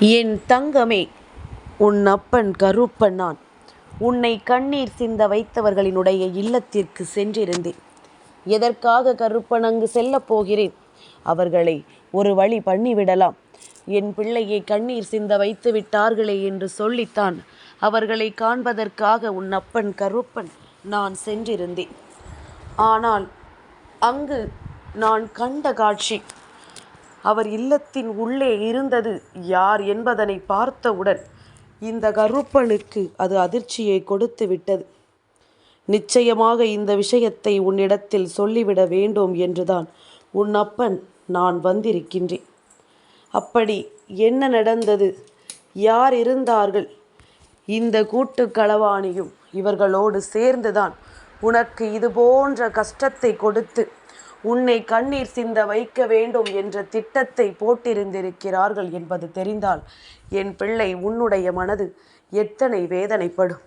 என் தங்கமே உன் அப்பன் கருப்பன் நான். உன்னை கண்ணீர் சிந்த வைத்தவர்களினுடைய இல்லத்திற்கு சென்றிருந்தேன். எதற்காக கருப்பன் அங்கு செல்லப் போகிறேன்? அவர்களை ஒரு வழி பண்ணிவிடலாம். என் பிள்ளையை கண்ணீர் சிந்த வைத்து விட்டார்களே என்று சொல்லித்தான் அவர்களை காண்பதற்காக உன் அப்பன் கருப்பன் நான் சென்றிருந்தேன். ஆனால் அங்கு நான் கண்ட காட்சி அவர் இல்லத்தின் உள்ளே இருந்தது யார் என்பதனை பார்த்தவுடன் இந்த கருப்பனுக்கு அது அதிர்ச்சியை கொடுத்து விட்டது. நிச்சயமாக இந்த விஷயத்தை உன்னிடத்தில் சொல்லிவிட வேண்டும் என்றுதான் உன் அப்பன் நான் வந்திருக்கின்றேன். அப்படி என்ன நடந்தது? யார் இருந்தார்கள்? இந்த கூட்டு களவாணியும் இவர்களோடு சேர்ந்துதான் உனக்கு இது போன்ற கஷ்டத்தை கொடுத்து உன்னை கண்ணீர் சிந்த வைக்க வேண்டும் என்ற திட்டத்தை போட்டிருந்திருக்கிறார்கள் என்பது தெரிந்தால் என் பிள்ளை உன்னுடைய மனது எத்தனை வேதனைப்படும்.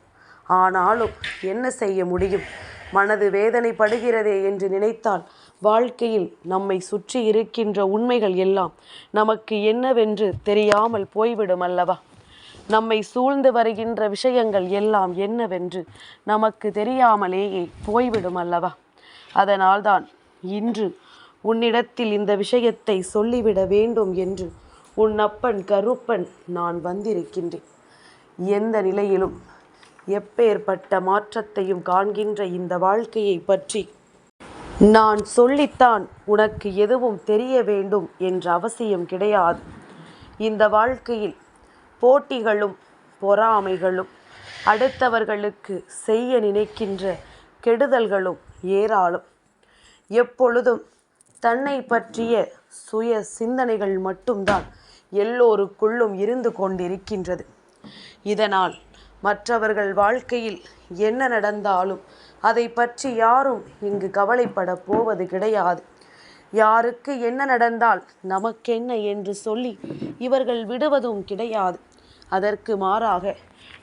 ஆனாலும் என்ன செய்ய முடியும்? மனது வேதனைப்படுகிறதே என்று நினைத்தால் வாழ்க்கையில் நம்மை சுற்றி இருக்கின்ற உண்மைகள் எல்லாம் நமக்கு என்னவென்று தெரியாமல் போய்விடும் அல்லவா? நம்மை சூழ்ந்து வருகின்ற விஷயங்கள் எல்லாம் என்னவென்று நமக்கு தெரியாமலேயே போய்விடும் அல்லவா? அதனால்தான் இன்று உன்னிடத்தில் இந்த விஷயத்தை சொல்லிவிட வேண்டும் என்று உன் அப்பன் கருப்பன் நான் வந்திருக்கின்றேன். எந்த நிலையிலும் எப்பேற்பட்ட மாற்றத்தையும் காண்கின்ற இந்த வாழ்க்கையை பற்றி நான் சொல்லித்தான் உனக்கு எதுவும் தெரிய வேண்டும் என்ற அவசியம் கிடையாது. இந்த வாழ்க்கையில் போட்டிகளும் பொறாமைகளும் அடுத்தவர்களுக்கு செய்ய நினைக்கின்ற கெடுதல்களும் ஏராளம். எப்பொழுதும் தன்னை பற்றிய சுய சிந்தனைகள் மட்டும்தான் எல்லோருக்குள்ளும் இருந்து கொண்டிருக்கின்றது. இதனால் மற்றவர்கள் வாழ்க்கையில் என்ன நடந்தாலும் அதை பற்றி யாரும் இங்கு கவலைப்பட போவது கிடையாது. யாருக்கு என்ன நடந்தால் நமக்கென்ன என்று சொல்லி இவர்கள் விடுவதும் கிடையாது. அதற்கு மாறாக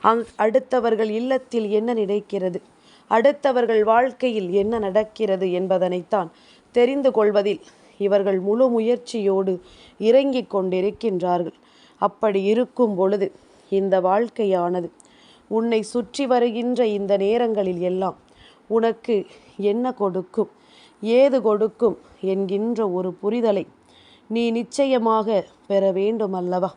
அங் அடுத்தவர்கள் இல்லத்தில் என்ன நினைக்கிறது? அடுத்தவர்கள் வாழ்க்கையில் என்ன நடக்கிறது என்பதனைத்தான் தெரிந்து கொள்வதில் இவர்கள் முழு முயற்சியோடு இறங்கிக் கொண்டிருக்கின்றார்கள். அப்படி இருக்கும் பொழுது இந்த வாழ்க்கையானது உன்னை சுற்றி வருகின்ற இந்த நேரங்களில் எல்லாம் உனக்கு என்ன கொடுக்கும் ஏது கொடுக்கும் என்கின்ற ஒரு புரிதலை நீ நிச்சயமாக பெற வேண்டும் அல்லவா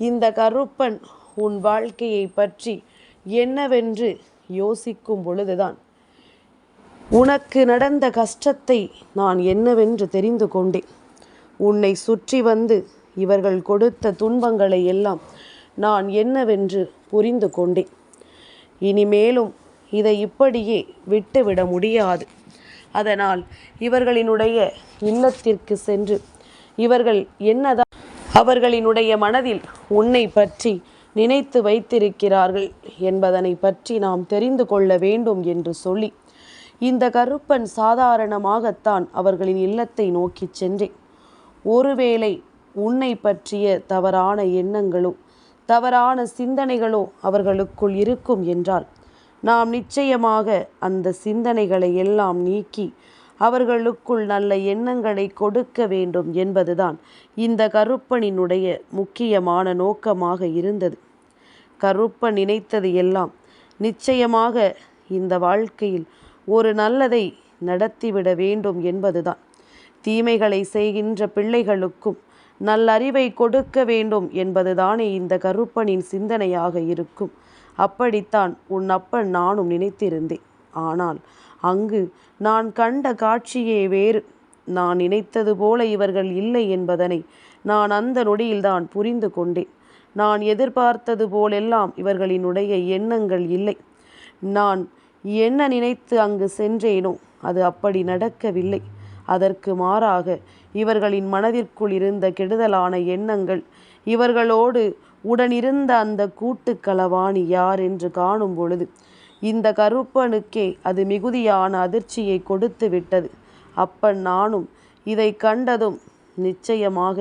இந்த கருப்பன் உன் வாழ்க்கையை பற்றி என்னவென்று யோசிக்கும் பொழுதுதான். உனக்கு நடந்த கஷ்டத்தை நான் என்னவென்று தெரிந்து கொண்டேன். உன்னை சுற்றி வந்து இவர்கள் கொடுத்த துன்பங்களை எல்லாம் நான் என்னவென்று புரிந்து கொண்டேன். இனிமேலும் இதை இப்படியே விட்டுவிட முடியாது. அதனால் இவர்களினுடைய இல்லத்திற்கு சென்று இவர்கள் என்னதான் அவர்களினுடைய மனதில் உன்னை பற்றி நினைத்து வைத்திருக்கிறார்கள் என்பதனை பற்றி நாம் தெரிந்து கொள்ள வேண்டும் என்று சொல்லி இந்த கருப்பன் சாதாரணமாகத்தான் அவர்களின் இல்லத்தை நோக்கி சென்றேன். ஒருவேளை உன்னை பற்றிய தவறான எண்ணங்களோ தவறான சிந்தனைகளோ அவர்களுக்குள் இருக்கும் என்றால் நாம் நிச்சயமாக அந்த சிந்தனைகளை எல்லாம் நீக்கி அவர்களுக்குள் நல்ல எண்ணங்களை கொடுக்க வேண்டும் என்பதுதான் இந்த கருப்பனினுடைய முக்கியமான நோக்கமாக இருந்தது. கருப்பன் நினைத்தது எல்லாம் நிச்சயமாக இந்த வாழ்க்கையில் ஒரு நல்லதை நடத்திவிட வேண்டும் என்பதுதான். தீமைகளை செய்கின்ற பிள்ளைகளுக்கும் நல்லறிவை கொடுக்க வேண்டும் என்பதுதானே இந்த கருப்பனின் சிந்தனையாக இருக்கும். அப்படித்தான் உன் அப்பன் நானும் நினைத்திருந்தேன். ஆனால் அங்கு நான் கண்ட காட்சியே வேறு. நான் நினைத்தது போல இவர்கள் இல்லை என்பதனை நான் அந்த நொடியில்தான் புரிந்து கொண்டேன். நான் எதிர்பார்த்தது போலெல்லாம் இவர்களினுடைய எண்ணங்கள் இல்லை. நான் என்ன நினைத்து அங்கு சென்றேனோ அது அப்படி நடக்கவில்லை. அதற்கு மாறாக இவர்களின் மனதிற்குள் இருந்த கெடுதலான எண்ணங்கள் இவர்களோடு உடனிருந்த அந்த கூட்டுக்களவாணி யார் என்று காணும் பொழுது இந்த கருப்பனுக்கே அது மிகுதியான அதிர்ச்சியை கொடுத்து விட்டது. அப்பன் நானும் இதை கண்டதும் நிச்சயமாக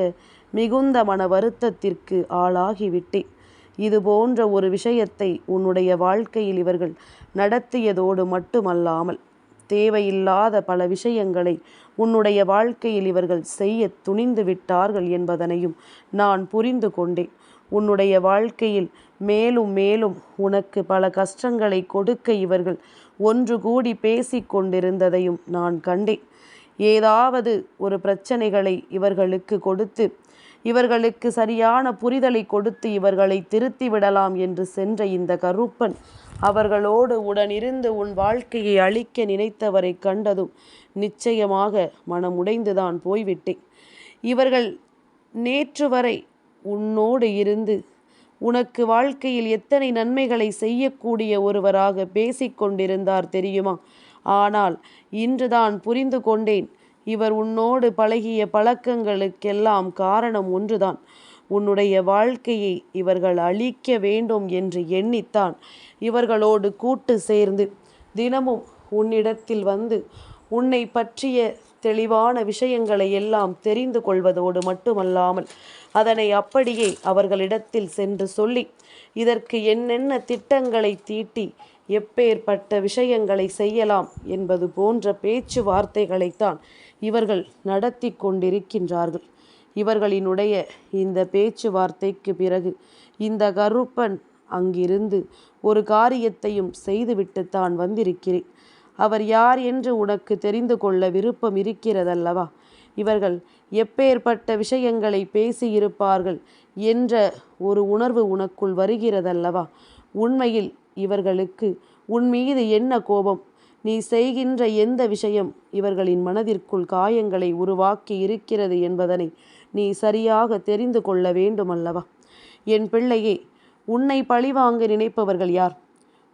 மிகுந்த மன வருத்தத்திற்கு ஆளாகிவிட்டேன். இது போன்ற ஒரு விஷயத்தை உன்னுடைய வாழ்க்கையில் இவர்கள் நடத்தியதோடு மட்டுமல்லாமல் தேவையில்லாத பல விஷயங்களை உன்னுடைய வாழ்க்கையில் இவர்கள் செய்ய துணிந்து விட்டார்கள் என்பதனையும் நான் புரிந்து கொண்டேன். உன்னுடைய வாழ்க்கையில் மேலும் மேலும் உனக்கு பல கஷ்டங்களை கொடுக்க இவர்கள் ஒன்று கூடி பேசிக் கொண்டிருந்ததையும் நான் கண்டேன். ஏதாவது ஒரு பிரச்சனைகளை இவர்களுக்கு கொடுத்து இவர்களுக்கு சரியான புரிதலை கொடுத்து இவர்களை திருத்தி விடலாம் என்று சென்ற இந்த கருப்பன் அவர்களோடு உடனிருந்து உன் வாழ்க்கையை அழிக்க நினைத்தவரை கண்டதும் நிச்சயமாக மனமுடைந்துதான் போய்விட்டேன். இவர்கள் நேற்று வரை உன்னோடு இருந்து உனக்கு வாழ்க்கையில் எத்தனை நன்மைகளை செய்யக்கூடிய ஒருவராக பேசிக்கொண்டிருந்தார் தெரியுமா? ஆனால் இன்றுதான் புரிந்து கொண்டேன் இவர் உன்னோடு பழகிய பழக்கங்களுக்கெல்லாம் காரணம் ஒன்றுதான். உன்னுடைய வாழ்க்கையை இவர்கள் அழிக்க வேண்டும் என்று எண்ணித்தான். இவர்களோடு கூட்டு சேர்ந்து தினமும் உன்னிடத்தில் வந்து உன்னை பற்றிய தெளிவான விஷயங்களை எல்லாம் தெரிந்து கொள்வதோடு மட்டுமல்லாமல் அதனை அப்படியே அவர்களிடத்தில் சென்று சொல்லி இதற்கு என்னென்ன திட்டங்களை தீட்டி எப்பேற்பட்ட விஷயங்களை செய்யலாம் என்பது போன்ற பேச்சுவார்த்தைகளைத்தான் இவர்கள் நடத்தி கொண்டிருக்கின்றார்கள். இவர்களினுடைய இந்த பேச்சுவார்த்தைக்கு பிறகு இந்த கருப்பன் அங்கிருந்து ஒரு காரியத்தையும் செய்துவிட்டு தான் வந்திருக்கிறேன். அவர் யார் என்று உனக்கு தெரிந்து கொள்ள விருப்பம் இருக்கிறதல்லவா? இவர்கள் எப்பேற்பட்ட விஷயங்களை பேசியிருப்பார்கள் என்ற ஒரு உணர்வு உனக்குள் வருகிறதல்லவா? உண்மையில் இவர்களுக்கு உன் மீது என்ன கோபம்? நீ செய்கின்ற எந்த விஷயம் இவர்களின் மனதிற்குள் காயங்களை உருவாக்கி இருக்கிறது என்பதனை நீ சரியாக தெரிந்து கொள்ள வேண்டுமல்லவா? என் பிள்ளையே உன்னை பழிவாங்க நினைப்பவர்கள் யார்?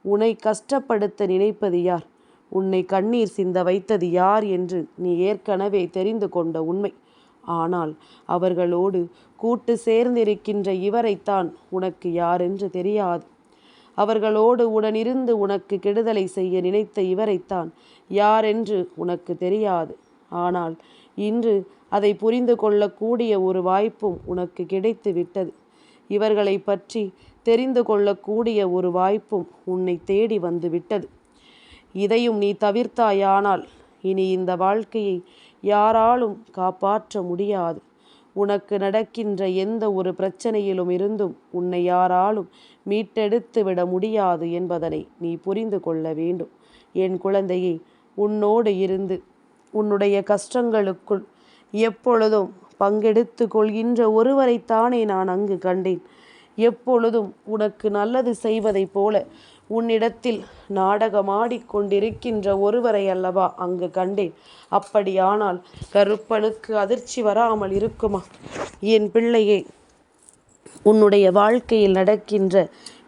உன்னை கஷ்டப்படுத்த நினைப்பது யார்? உன்னை கண்ணீர் சிந்த வைத்தது யார் என்று நீ ஏற்கனவே தெரிந்து கொண்ட உண்மை. ஆனால் அவர்களோடு கூட்டு சேர்ந்திருக்கின்ற இவரைத்தான் உனக்கு யாரென்று தெரியாது. அவர்களோடு உடனிருந்து உனக்கு கெடுதலை செய்ய நினைத்த இவரைத்தான் யாரென்று உனக்கு தெரியாது. ஆனால் இன்று அதை புரிந்து கொள்ளக்கூடிய ஒரு வாய்ப்பும் உனக்கு கிடைத்து விட்டது. இவர்களை பற்றி தெரிந்து கொள்ளக்கூடிய ஒரு வாய்ப்பும் உன்னை தேடி வந்து விட்டது. இதையும் நீ தவிர்த்தாயானால் இனி இந்த வாழ்க்கையை யாராலும் காப்பாற்ற முடியாது. உனக்கு நடக்கின்ற எந்த ஒரு பிரச்சனையிலும் இருந்தும் உன்னை யாராலும் மீட்டெடுத்து விட முடியாது என்பதனை நீ புரிந்து கொள்ள வேண்டும். என் குழந்தையை உன்னோடு இருந்து உன்னுடைய கஷ்டங்களுக்குள் எப்பொழுதும் பங்கெடுத்து கொள்கின்ற ஒருவரைத்தானே நான் அங்கு கண்டேன். எப்பொழுதும் உனக்கு நல்லது செய்வதைப் போல உன்னிடத்தில் நாடகமாடிக்கொண்டிருக்கின்ற ஒருவரை அல்லவா அங்கு கண்டேன். அப்படியானால் கருப்பனுக்கு அதிர்ச்சி வராமல் இருக்குமா? என் பிள்ளையே உன்னுடைய வாழ்க்கையில் நடக்கின்ற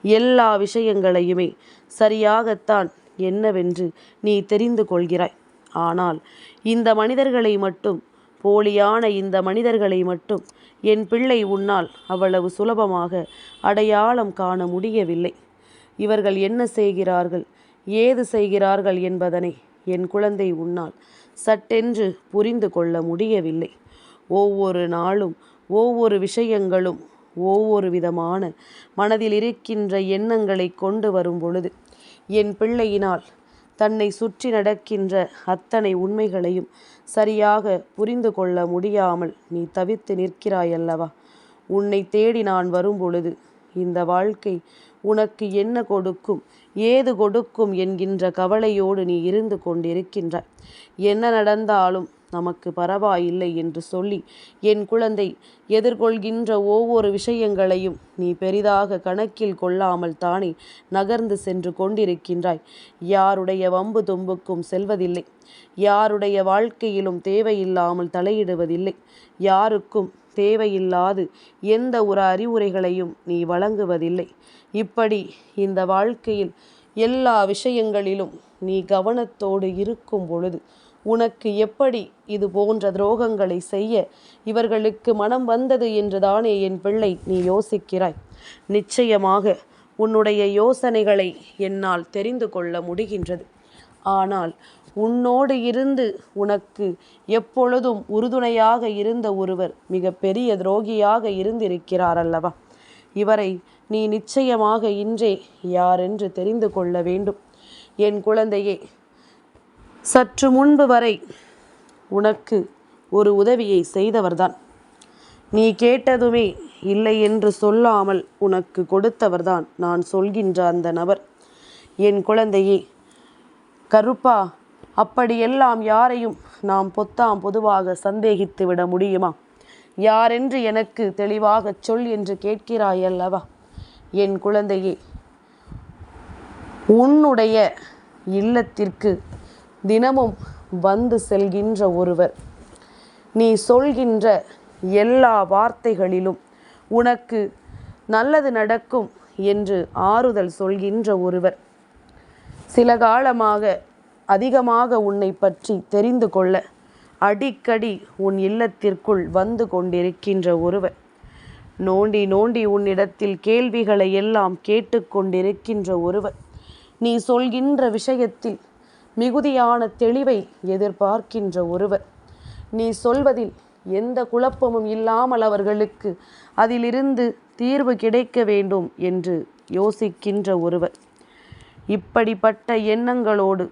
எல்லா விஷயங்களையுமே சரியாகத்தான் என்னவென்று நீ தெரிந்து கொள்கிறாய். ஆனால் இந்த மனிதர்களை மட்டும் போலியான இந்த மனிதர்களை மட்டும் என் பிள்ளை உன்னால் அவ்வளவு சுலபமாக அடையாளம் காண முடியவில்லை. இவர்கள் என்ன செய்கிறார்கள்? ஏது செய்கிறார்கள் என்பதனை என் குழந்தை உன்னால் சட்டென்று புரிந்து கொள்ள முடியவில்லை. ஒவ்வொரு நாளும் ஒவ்வொரு விஷயங்களும் ஒவ்வொரு விதமான மனதில் இருக்கின்ற எண்ணங்களை கொண்டு வரும் பொழுது என் பிள்ளையினால் தன்னை சுற்றி நடக்கின்ற அத்தனை உண்மைகளையும் சரியாக புரிந்து கொள்ள முடியாமல் நீ தவித்து நிற்கிறாயல்லவா? உன்னை தேடி நான் வரும் பொழுது இந்த வாழ்க்கை உனக்கு என்ன கொடுக்கும்? ஏது கொடுக்கும் என்கின்ற கவலையோடு நீ இருந்து கொண்டிருக்கின்றாய். என்ன நடந்தாலும் நமக்கு பரவாயில்லை என்று சொல்லி என் குழந்தை எதிர்கொள்கின்ற ஒவ்வொரு விஷயங்களையும் நீ பெரிதாக கணக்கில் கொள்ளாமல் தானே நகர்ந்து சென்று கொண்டிருக்கின்றாய். யாருடைய வம்பு தும்புக்கும் செல்வதில்லை. யாருடைய வாழ்க்கையிலும் தேவையில்லாமல் தலையிடுவதில்லை. யாருக்கும் தேவையில்லாது எந்த ஒரு அறிவுரைகளையும் நீ வழங்குவதில்லை. இப்படி இந்த வாழ்க்கையில் எல்லா விஷயங்களிலும் நீ கவனத்தோடு இருக்கும் பொழுது உனக்கு எப்படி இது போன்ற துரோகங்களை செய்ய இவர்களுக்கு மனம் வந்தது என்றுதானே என் பிள்ளை நீ யோசிக்கிறாய்? நிச்சயமாக உன்னுடைய யோசனைகளை என்னால் தெரிந்து கொள்ள முடிகின்றது. ஆனால் உன்னோடு இருந்து உனக்கு எப்பொழுதும் உறுதுணையாக இருந்த ஒருவர் மிக பெரிய துரோகியாக இருந்திருக்கிறார் அல்லவா இவரை நீ நிச்சயமாக இன்றே யாரென்று தெரிந்து கொள்ள வேண்டும். என் குழந்தையே சற்று முன்பு வரை உனக்கு ஒரு உதவியை செய்தவர்தான். நீ கேட்டதுமே இல்லை என்று சொல்லாமல் உனக்கு கொடுத்தவர்தான் நான் சொல்கின்ற அந்த நபர். என் குழந்தையே கருப்பா அப்படியெல்லாம் யாரையும் நாம் பொத்தாம் பொதுவாக சந்தேகித்து விட முடியுமா? யாரென்று எனக்கு தெளிவாகச் சொல் என்று கேட்கிறாய் அல்லவா? என் குழந்தையே உன்னுடைய இல்லத்திற்கு தினமும் வந்து செல்கின்ற ஒருவர் நீ சொல்கின்ற எல்லா வார்த்தைகளிலும் உனக்கு நல்லது நடக்கும் என்று ஆறுதல் சொல்கின்ற ஒருவர். சில காலமாக அதிகமாக உன்னை பற்றி தெரிந்து கொள்ள அடிக்கடி உன் இல்லத்திற்குள் வந்து கொண்டிருக்கின்ற ஒருவர் நோண்டி நோண்டி உன்னிடத்தில் கேள்விகளை எல்லாம் கேட்டுக்கொண்டிருக்கின்ற ஒருவர் நீ சொல்கின்ற விஷயத்தில் மிகுதியான தெளிவை எதிர்பார்க்கின்ற ஒருவர் நீ சொல்வதில் எந்த குழப்பமும் இல்லாமல் அவர்களுக்கு அதிலிருந்து தீர்வு கிடைக்க வேண்டும் என்று யோசிக்கின்ற ஒருவர் இப்படிப்பட்ட எண்ணங்களோடு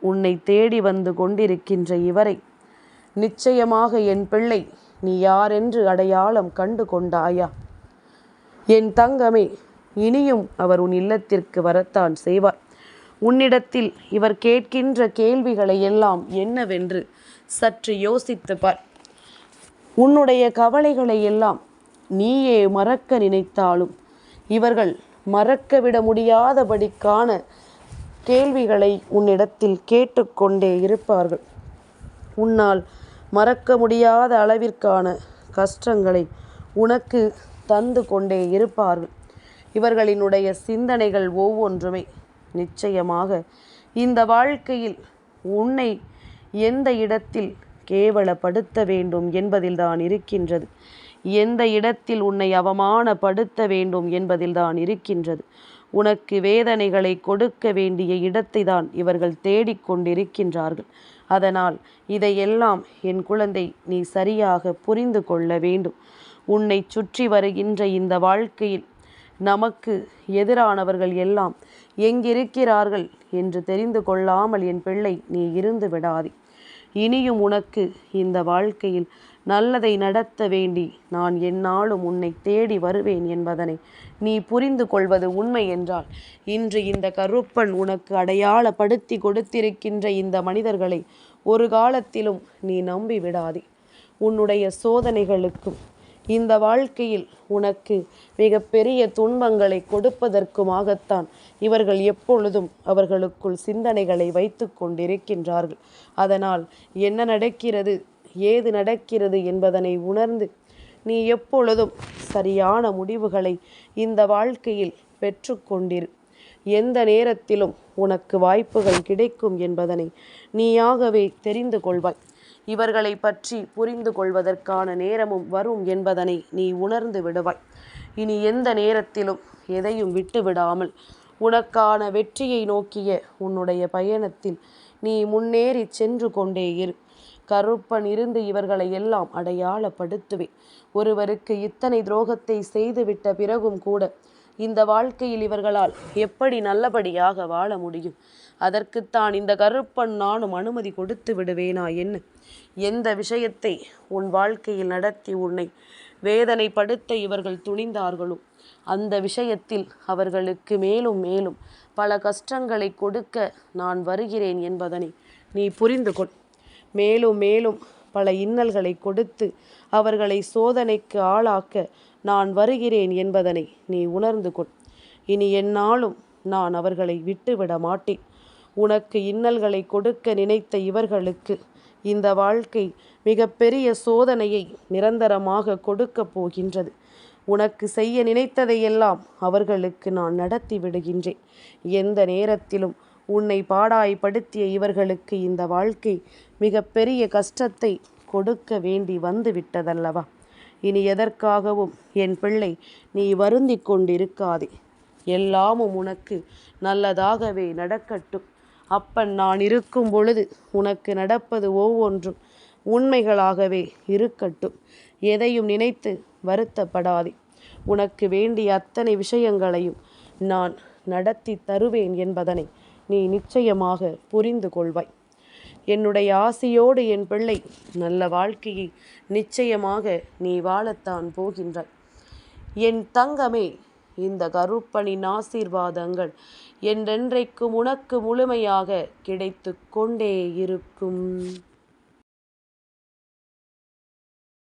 உன்னை தேடி வந்து கொண்டிருக்கின்ற இவரை. நிச்சயமாக என் பிள்ளை நீ யாரென்று அடையாளம் கண்டு கொண்டாயா? என் தங்கமே இனியும் அவர் உன் இல்லத்திற்கு வரத்தான் செய்வார். உன்னிடத்தில் இவர் கேட்கின்ற கேள்விகளை எல்லாம் என்னவென்று சற்று யோசித்து பார். உன்னுடைய கவலைகளை எல்லாம் நீயே மறக்க நினைத்தாலும் இவர்கள் மறக்கவிட முடியாதபடிக்கான கேள்விகளை உன்னிடத்தில் கேட்டுக்கொண்டே இருப்பார்கள். உன்னால் மறக்க முடியாத அளவிற்கான கஷ்டங்களை உனக்கு தந்து கொண்டே இருப்பார்கள். இவர்களினுடைய சிந்தனைகள் ஒவ்வொன்றுமே நிச்சயமாக இந்த வாழ்க்கையில் உன்னை எந்த இடத்தில் கேவலப்படுத்த வேண்டும் என்பதில்தான் இருக்கின்றது. எந்த இடத்தில் உன்னை அவமானப்படுத்த வேண்டும் என்பதில்தான் இருக்கின்றது. உனக்கு வேதனைகளை கொடுக்க வேண்டிய இடத்தை தான் இவர்கள் தேடிக்கொண்டிருக்கின்றார்கள் அதனால் இதையெல்லாம் என் குழந்தை நீ சரியாக புரிந்து கொள்ள வேண்டும். உன்னை சுற்றி வருகின்ற இந்த வாழ்க்கையில் நமக்கு எதிரானவர்கள் எல்லாம் எங்கிருக்கிறார்கள் என்று தெரிந்து கொள்ளாமல் என் பிள்ளை நீ இருந்து விடாதே. இனியும் உனக்கு இந்த வாழ்க்கையில் நல்லதை நடத்த வேண்டி நான் என்னாலும் உன்னை தேடி வருவேன் என்பதனை நீ புரிந்து கொள்வது உண்மை என்றால் இன்று இந்த கருப்பன் உனக்கு அடையாளப்படுத்தி கொடுத்திருக்கின்ற இந்த மனிதர்களை ஒரு காலத்திலும் நீ நம்பி விடாதே. உன்னுடைய சோதனைகளுக்கும் இந்த வாழ்க்கையில் உனக்கு மிகப்பெரிய துன்பங்களை கொடுப்பதற்குமாகத்தான் இவர்கள் எப்பொழுதும் அவர்களுக்குள் சிந்தனைகளை வைத்து கொண்டிருக்கின்றார்கள். அதனால் என்ன நடக்கிறது? ஏது நடக்கிறது என்பதனை உணர்ந்து நீ எப்பொழுதும் சரியான முடிவுகளை இந்த வாழ்க்கையில் பெற்றுக்கொண்டிரு எந்த நேரத்திலும் உனக்கு வாய்ப்புகள் கிடைக்கும் என்பதனை நீயாகவே தெரிந்து கொள்வாய். இவர்களை பற்றி புரிந்து கொள்வதற்கான நேரமும் வரும் என்பதனை நீ உணர்ந்து விடுவாய். இனி எந்த நேரத்திலும் எதையும் விட்டு விடாமல் உனக்கான வெற்றியை நோக்கிய உன்னுடைய பயணத்தில் நீ முன்னேறி சென்று கொண்டே இரு. கருப்பன் இருந்து இவர்களை எல்லாம் அடையாளப்படுத்துவேன். ஒருவருக்கு இத்தனை துரோகத்தை செய்துவிட்ட பிறகும் கூட இந்த வாழ்க்கையில் இவர்களால் எப்படி நல்லபடியாக வாழ முடியும்? அதற்குத்தான் இந்த கருப்பன் நானும் அனுமதி கொடுத்து விடுவேனா என்ன? எந்த விஷயத்தை உன் வாழ்க்கையில் நடத்தி உன்னை வேதனைப்படுத்த இவர்கள் துணிந்தார்களோ அந்த விஷயத்தில் அவர்களுக்கு மேலும் மேலும் பல கஷ்டங்களை கொடுக்க நான் வருகிறேன் என்பதனை நீ புரிந்து கொள் மேலும் மேலும் பல இன்னல்களை கொடுத்து அவர்களை சோதனைக்கு ஆளாக்க நான் வருகிறேன் என்பதனை நீ உணர்ந்து கொள். இனி என்னாலும் நான் அவர்களை விட்டுவிட மாட்டேன். உனக்கு இன்னல்களை கொடுக்க நினைத்த இவர்களுக்கு இந்த வாழ்க்கை மிகப்பெரிய சோதனையை நிரந்தரமாக கொடுக்கப் போகின்றது. உனக்கு செய்ய நினைத்ததையெல்லாம் அவர்களுக்கு நான் நடத்தி விடுகின்றேன். எந்த நேரத்திலும் உன்னை பாடாய்படுத்திய இவர்களுக்கு இந்த வாழ்க்கை மிகப்பெரிய கஷ்டத்தை கொடுக்க வேண்டி வந்து விட்டதல்லவா இனி எதற்காகவும் என் பிள்ளை நீ வருந்தி கொண்டிருக்காதே. எல்லாமும் உனக்கு நல்லதாகவே நடக்கட்டும். அப்பன் நான் இருக்கும் பொழுது உனக்கு நடப்பது ஒவ்வொன்றும் உண்மைகளாகவே இருக்கட்டும். எதையும் நினைத்து வருத்தப்படாதே. உனக்கு வேண்டிய அத்தனை விஷயங்களையும் நான் நடத்தி தருவேன் என்பதனை நீ நிச்சயமாக புரிந்து கொள்வாய். என்னுடைய ஆசையோடு என் பிள்ளை நல்ல வாழ்க்கையை நிச்சயமாக நீ வாழத்தான் போகின்றாய். என் தங்கமே இந்த கருப்பனின் ஆசீர்வாதங்கள் என்றென்றைக்கும் உனக்கு முழுமையாக கிடைத்து கொண்டே இருக்கும்.